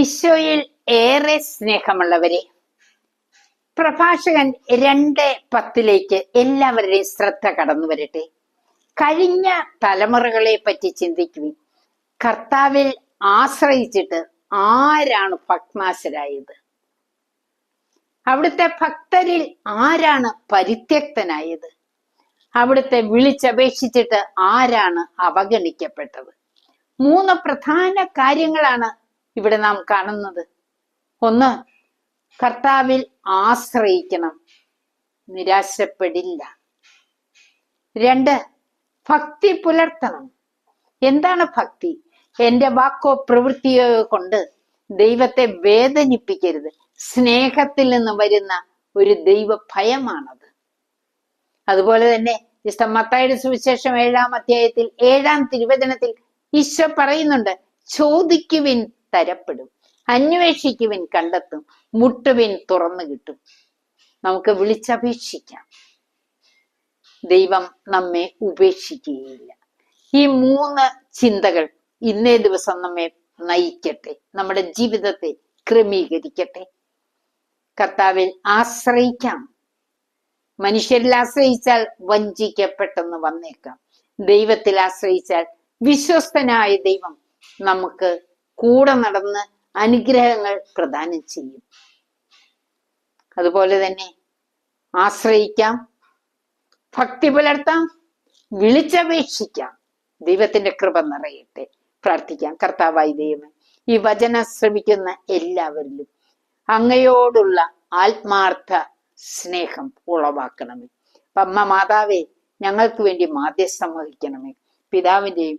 ഈശോയിൽ ഏറെ സ്നേഹമുള്ളവരെ പ്രഭാഷകൻ രണ്ട് പത്തിലേക്ക് എല്ലാവരുടെയും ശ്രദ്ധ കടന്നു വരട്ടെ. കഴിഞ്ഞ തലമുറകളെ പറ്റി ചിന്തിക്കുവിൻ. കർത്താവിൽ ആശ്രയിച്ചിട്ട് ആരാണ് ഭക്മാശരായത് അവിടുത്തെ ഭക്തരിൽ ആരാണ് പരിത്യക്തനായത്? അവിടുത്തെ വിളിച്ചപേക്ഷിച്ചിട്ട് ആരാണ് അവഗണിക്കപ്പെട്ടത്? മൂന്ന് പ്രധാന കാര്യങ്ങളാണ് ഇവിടെ നാം കാണുന്നത്. ഒന്ന് കർത്താവിൽ ആശ്രയിക്കണം. നിരാശപ്പെടില്ല. രണ്ട് ഭക്തി പുലർത്തണം. എന്താണ് ഭക്തി? എന്റെ വാക്കോ പ്രവൃത്തിയോ കൊണ്ട് ദൈവത്തെ വേദനിപ്പിക്കരുത്. സ്നേഹത്തിൽ നിന്ന് വരുന്ന ഒരു ദൈവ ഭയമാണത് അതുപോലെ തന്നെ വിശുദ്ധ മത്തായുടെ സുവിശേഷം ഏഴാം അധ്യായത്തിൽ ഏഴാം തിരുവചനത്തിൽ ഈശോ പറയുന്നുണ്ട് ചോദിക്കുവിൻ തരപ്പെടും. അന്വേഷിക്കുവിൻ കണ്ടെത്തും. മുട്ടുവിൻ തുറന്നു കിട്ടും. നമുക്ക് വിളിച്ചപേക്ഷിക്കാം. ദൈവം നമ്മെ ഉപേക്ഷിക്കുകയില്ല. ഈ മൂന്ന് ചിന്തകൾ ഇന്നേ ദിവസം നമ്മെ നയിക്കട്ടെ. നമ്മുടെ ജീവിതത്തെ ക്രമീകരിക്കട്ടെ. കർത്താവിൽ ആശ്രയിക്കാം. മനുഷ്യരിൽ ആശ്രയിച്ചാൽ വഞ്ചിക്കപ്പെട്ടെന്ന് വന്നേക്കാം. ദൈവത്തിൽ ആശ്രയിച്ചാൽ വിശ്വസ്തനായ ദൈവം നമുക്ക് കൂടെ നടന്ന് അനുഗ്രഹങ്ങൾ പ്രദാനം ചെയ്യും. അതുപോലെ തന്നെ ആശ്രയിക്കാം ഭക്തി പുലർത്താം വിളിച്ചപേക്ഷിക്കാം ദൈവത്തിന്റെ കൃപ നിറയട്ടെ. പ്രാർത്ഥിക്കാം. കർത്താവായി ദൈവമേ ഈ വചന ശ്രമിക്കുന്ന എല്ലാവരിലും അങ്ങയോടുള്ള ആത്മാർത്ഥ സ്നേഹം ഉളവാക്കണമേ. അമ്മ മാതാവേ ഞങ്ങൾക്ക് വേണ്ടി മാധ്യസ്ഥം വഹിക്കണമേ പിതാവിന്റെയും